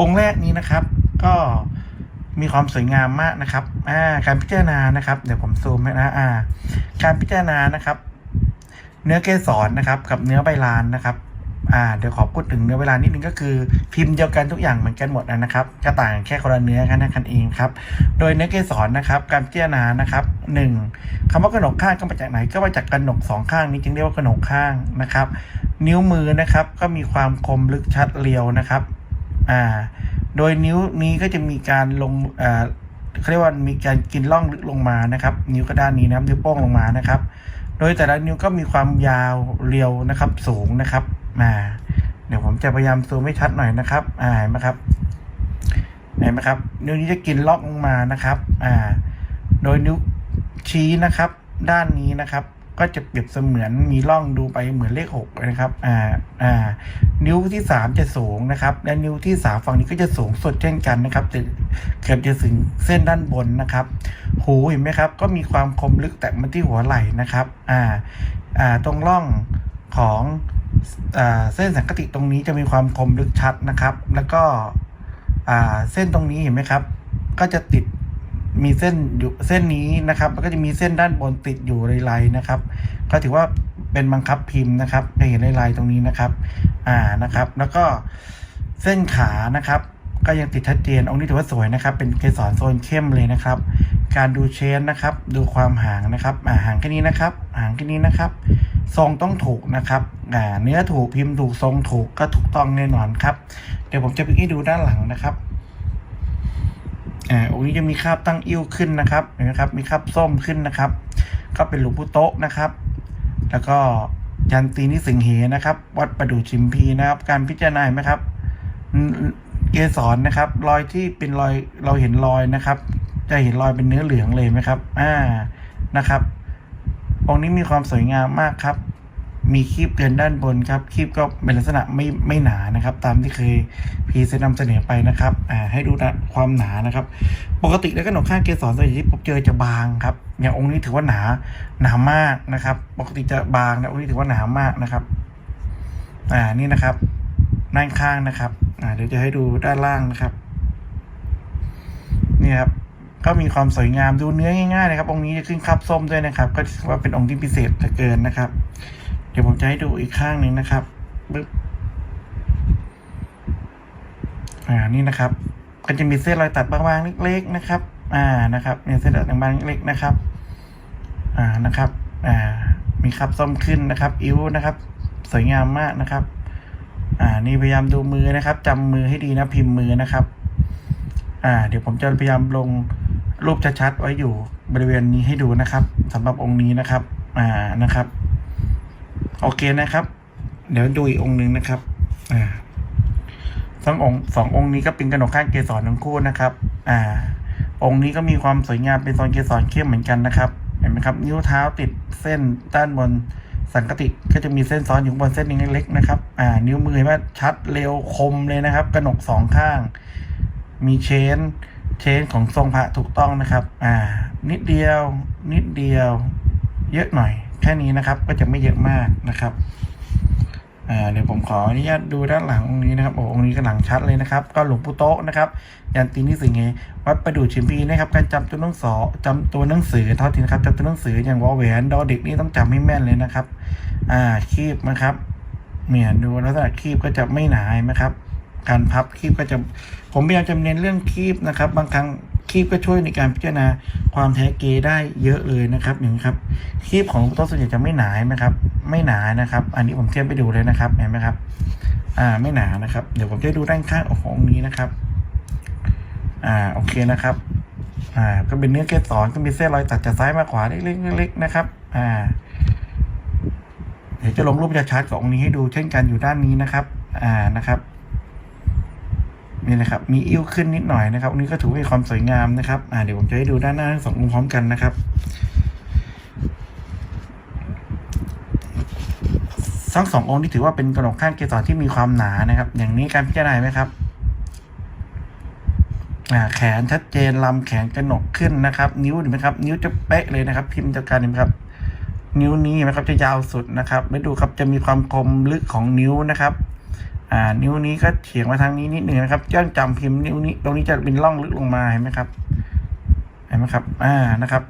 องค์แรกนี้นะครับ ก็มีความสวยงามมากนะครับอ่าการพิจารณานะครับ เดี๋ยวผมซูมให้นะอ่าการพิจารณานะครับ เนื้อเกสรนะครับ กับเนื้อใบลานนะครับอ่าเดี๋ยวขอพูดถึงเนื้อเวลานิดนึงก็คือพิมพ์เดียวกันทุกอย่างเหมือนกันหมดนะครับก็ต่างแค่คนละเนื้อกันนั่นเองครับ โดยเนื้อเกสรนะครับ การพิจารณานะครับหนึ่งคำว่ากระหนกข้างก็มาจากไหนก็มาจากกระหนกสองข้างนี้จึงเรียกว่ากระหนกข้างนะครับ นิ้วมือนะครับ ก็มีความคมลึกชัดเรียวนะครับ อ่า โดยนิ้วนี้ก็จะมีการลงอ่าเขาเรียกว่ามีการกินล่องลึกลงมานะครับ นิ้วก็ด้านนี้นะครับนิ้วโป้งลงมานะครับ โดยแต่ละนิ้วก็มีความยาวเรียวนะครับ สูงนะครับอ่าเดี๋ยวผมจะพยายามซูมให้ชัดหน่อยนะครับอ่าเห็นไหมครับเห็นไหมครับ นิ้วนี้จะกินล็อกลงมานะครับ อ่า โดยนิ้วชี้นะครับ ด้านนี้นะครับ ก็จะเปรียบเสมือนมีร่องดูไปเหมือนเลขหกนะครับอ่าอ่านิ้วที่สามจะสูงนะครับ และนิ้วที่สามฝั่งนี้ก็จะสูงสุดเช่นกันนะครับจะเกือบจะถึงเส้นด้านบนนะครับ หูเห็นไหมครับ ก็มีความคมลึกแตะมาที่หัวไหล่นะครับอ่าอ่าตรงร่องของอ่าเส้นสังกติตรงนี้จะมีความคมลึกชัดนะครับ แล้วก็อ่าเส้นตรงนี้เห็นไหมครับ ก็จะติด มีเส้นอยู่เส้นนี้นะครับ แล้วก็จะมีเส้นด้านบนติดอยู่ลายๆนะครับ ก็ถือว่าเป็นบังคับพิมพ์นะครับจะเห็นลายๆตรงนี้นะครับ อ่านะครับ แล้วก็เส้นขานะครับ ก็ยังติดชัดเจนองค์นี้ถือว่าสวยนะครับ เป็นเกสรโซนเข้มเลยนะครับ การดูเชนนะครับ ดูความห่างนะครับอ่าห่างแค่นี้นะครับ ห่างแค่นี้นะครับ ทรงต้องถูกนะครับอ่าเนื้อถูกพิมพ์ถูกทรงถูกก็ถูกต้องแน่นอนครับ เดี๋ยวผมจะไปให้ดูด้านหลังนะครับ อ่าองค์นี้จะมีคราบตั้งอิ่วขึ้นนะครับเห็นไหมครับ มีคราบส้มขึ้นนะครับ ก็เป็นหลวงปู่โต๊ะนะครับ แล้วก็ยันตีนิสิงเหนะครับ วัดประดู่ชิมพีนะครับ การพิจารณาไหมครับ เกสรนะครับ รอยที่เป็นรอยเราเห็นรอยนะครับ จะเห็นรอยเป็นเนื้อเหลืองเลยไหมครับ อ่านะครับองค์นี้มีความสวยงามมากครับ มีคีบเกินด้านบนครับคีบก็เป็นลักษณะไม่ไม่หนานะครับ ตามที่เคยพีเซนำเสนอไปนะครับอ่าให้ดูนะความหนานะครับ ปกติแล้วก็หนกข้างเกสรส่วนใหญ่ที่ผมเจอจะบางครับอย่างองค์นี้ถือว่าหนาหนามากนะครับ ปกติจะบางนะองค์นี้ถือว่าหนามากนะครับอ่านี่นะครับด้านข้างนะครับอ่าเดี๋ยวจะให้ดูด้านล่างนะครับนี่ครับก็มีความสวยงามดูเนื้อง่ายๆนะครับองค์นี้จะขึ้นคราบส้มด้วยนะครับ ก็ถือว่าเป็นองค์ที่พิเศษเหลือเกินนะครับ เดี๋ยวผมจะให้ดูอีกข้างหนึ่งนะครับปึ๊บอ่านี่นะครับ ก็จะมีเส้นรอยตัดบางๆเล็ก ๆ นะครับ อ่านะครับมีเส้นรอยตัดบางๆเล็กๆนะครับ อ่านะครับ อ่า มีคราบส้มขึ้นนะครับ อิ้วนะครับ สวยงามมากนะครับ อ่า นี่พยายามดูมือนะครับจำมือให้ดีนะพิมพ์มือนะครับ อ่า เดี๋ยวผมจะพยายามลงรูปชัดๆไว้อยู่บริเวณนี้ให้ดูนะครับสำหรับองค์นี้นะครับ อ่านะครับ โอเคนะครับ เดี๋ยวดูอีกองค์หนึ่งนะครับ อ่าสององค์สององค์นี้ก็เป็นกระหนกข้างเกสรทั้งคู่นะครับ อ่า องค์นี้ก็มีความสวยงามเป็นโซนเกสรเข้มเหมือนกันนะครับ เห็นไหมครับ นิ้วเท้าติดเส้นด้านบนสังกติก็จะมีเส้นซ้อนอยู่บนเส้นนี้เล็กๆนะครับ อ่า นิ้วมือเห็นไหมชัดเร็วคมเลยนะครับ กระหนกสองข้าง มีเชน เชนของทรงพระถูกต้องนะครับ อ่า นิดเดียว นิดเดียว เยอะหน่อย แค่นี้นะครับ ก็จะไม่เยอะมากนะครับเดี๋ยวผมขออนุญาตดูด้านหลังองค์นี้นะครับโอ้องค์นี้ก็หลังชัดเลยนะครับ ก็หลวงปู่โต๊ะนะครับยันตีนิสิงห์วัดประดู่ชิมพีนะครับ การจำตัวหนังสอจำตัวหนังสือเท่าทีนะครับจำตัวหนังสืออย่างวอแหวนดอเด็กนี่ต้องจำให้แม่นเลยนะครับ อ่าคีบนะครับเนี่ยดูลักษณะคีบก็จะไม่หนาไหมครับ การพับคีบก็จะผมพยายามจะเน้นเรื่องคีบนะครับ บางครั้ง คีบก็ช่วยในการพิจารณาความแท้เกได้เยอะเลยนะครับอย่างนี้ครับ คีบของหลวงต๊ะส่วนใหญ่จะไม่หนานไหมครับ ไม่หนานะครับ อันนี้ผมเทียบไปดูเลยนะครับเห็นไหมครับ อ่าไม่หนานะครับ เดี๋ยวผมจะดูด้านข้างขององนี้นะครับ อ่าโอเคนะครับ อ่า ก็เป็นเนื้อเกสรก็มีเส้นรอยตัดจากซ้ายมาขวาเล็กๆเล็กๆนะครับ อ่าเดี๋ยวจะลงรูปชัดๆขององค์นี้ให้ดูเช่นกันอยู่ด้านนี้นะครับ อ่านะครับ นี่นะครับ มีอิ้วขึ้นนิดหน่อยนะครับอันนี้ก็ถือว่าความสวยงามนะครับอ่าเดี๋ยวผมจะให้ดูด้านหน้าทั้งสององค์พร้อมกันนะครับทั้งสององค์ที่ถือว่าเป็นกระหนกข้างเกสรที่มีความหนานะครับ อย่างนี้การพิจารณาไหมครับอ่าแขนชัดเจนลำแขนกระหนกขึ้นนะครับ นิ้วเห็นไหมครับ นิ้วจะเป๊ะเลยนะครับ พิมพ์จะการเห็นไหมครับ นิ้วนี้เห็นไหมครับจะยาวสุดนะครับไม่ดูครับจะมีความคมลึกของนิ้วนะครับ อ่า นิ้วนี้ก็เฉียงมาทางนี้นิดหนึ่งนะครับย่างจำพิมพ์นิ้วนี้ ตรงนี้จะเป็นร่องลึกลงมาเห็นไหมครับ เห็นไหมครับ อ่า นะครับ